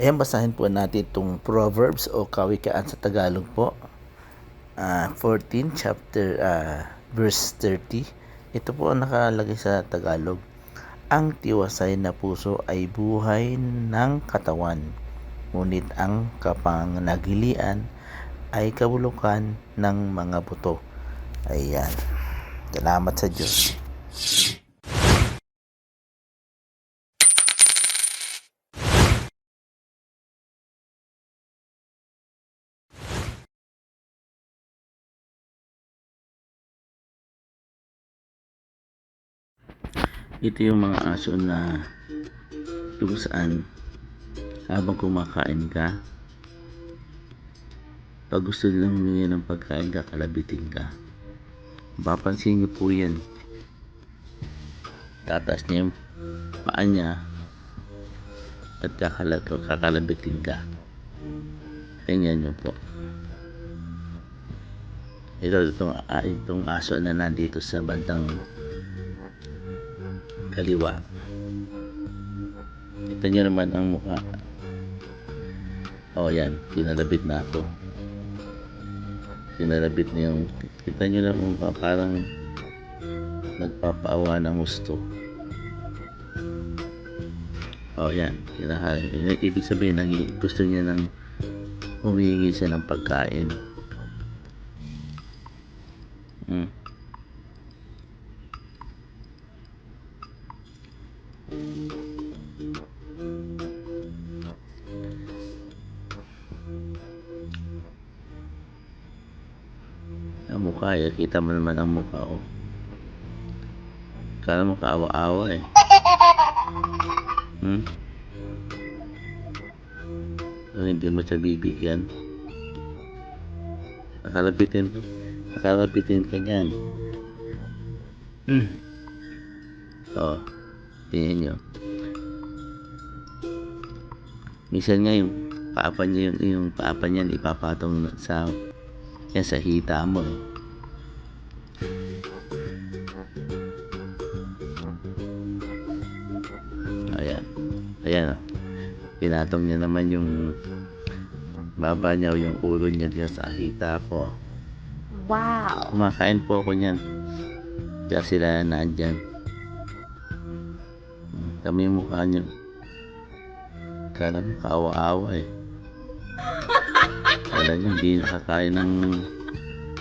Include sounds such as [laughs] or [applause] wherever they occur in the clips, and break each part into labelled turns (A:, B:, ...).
A: Ayan, basahin po natin itong Proverbs o Kawikaan sa Tagalog po. Ah, 14, chapter, ah, verse 30. Ito po ang nakalagay sa Tagalog. Ang tiwasay na puso ay buhay ng katawan, ngunit ang kapangnagilian ay kabulukan ng mga buto. Ayan. Salamat sa Diyos. Ito yung mga aso na kung habang kumakain ka pag gusto nilang humingi ng pagkain kakalabitin ka. Papansin niyo po yan. Tataas niya yung paa niya at kakala- kakalabitin ka. Tingnan niyo po. Ito itong, ah, itong aso na nandito sa bandang kaliwa. Ito nyo naman ang mukha. Oh yan. Pinalabit na ako. Pinalabit na yung kita nyo na mukha parang nagpapaawa ng gusto. Oh yan. Kinakain. Ibig sabihin nangi- gusto niya ng humihingi siya ng pagkain. Hmm. Mukha eh. Kita mo naman ang mukha oh. Kala mo kaawa-awa eh. Hmm? So, hindi mo siya bibigyan. Nakalapitin mo. Nakalapitin ka niyan. Hmm. Oh. Tingnan nyo. Minsan nga yung papa niya yung, yung papa niyan ipapatong sa yan sa hita mo eh. Pinatong niya naman yung baba niya o yung ulo niya dyan sa hita ko.
B: Wow.
A: Kumakain po ako niyan. Kaya sila nandyan. Kami yung mukha niyo. Kala mo kaawa-awa eh. Kala niyo hindi nakakain ng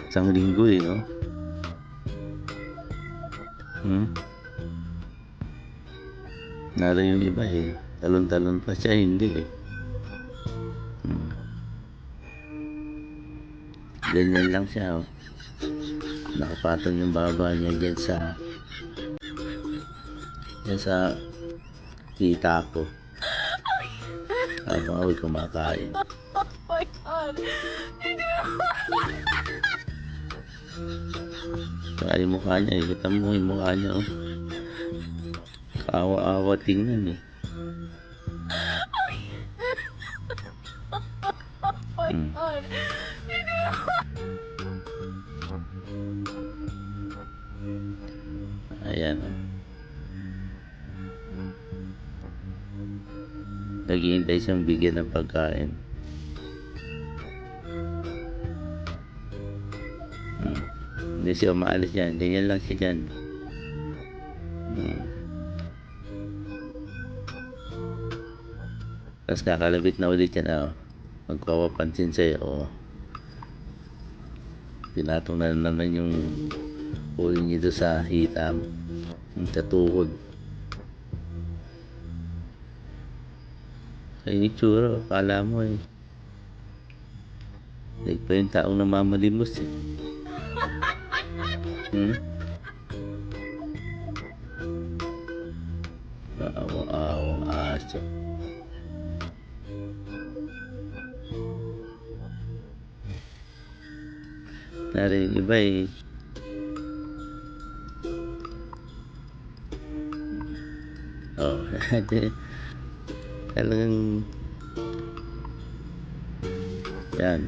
A: isang linggo eh, no? Hmm? Nara yung iba eh. Talon-talon pa siya, hindi eh. Hmm. Ganyan lang siya, oh. Nakapatong yung baba niya dyan sa dyan sa kita ko. Habang ako'y kumakain.
B: Oh my God.
A: Saka yung niya, eh. kita mo yung mukha niya, oh. Kaawa-awa tingnan eh.
B: Oh my. God.
A: Ayan. oh. Naghihintay siyang bigyan ng pagkain. Hmm. Hindi siya umaalis dyan. Ganyan lang siya dyan. Tapos kakalabit na ulit yan. Oh. Magpapapansin sa'yo. Oh. Pinatong na naman yung ulo niya doon sa hitam. Sa tuhod. Sa itsura, akala mo eh. Like pa yung taong namamalimos eh. [laughs] Hmm? Awa-awang aso. Narinig iba eh. Oh, [laughs] talagang yan.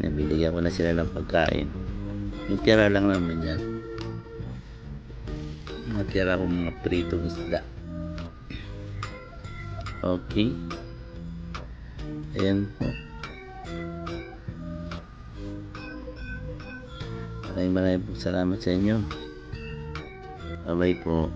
A: Nabinigyan ko na sila ng pagkain. Yung tira lang naman yan. Natira ko mga pritong isda. Okay. Ayan. Maraming maraming salamat sa inyo. Bye-bye po.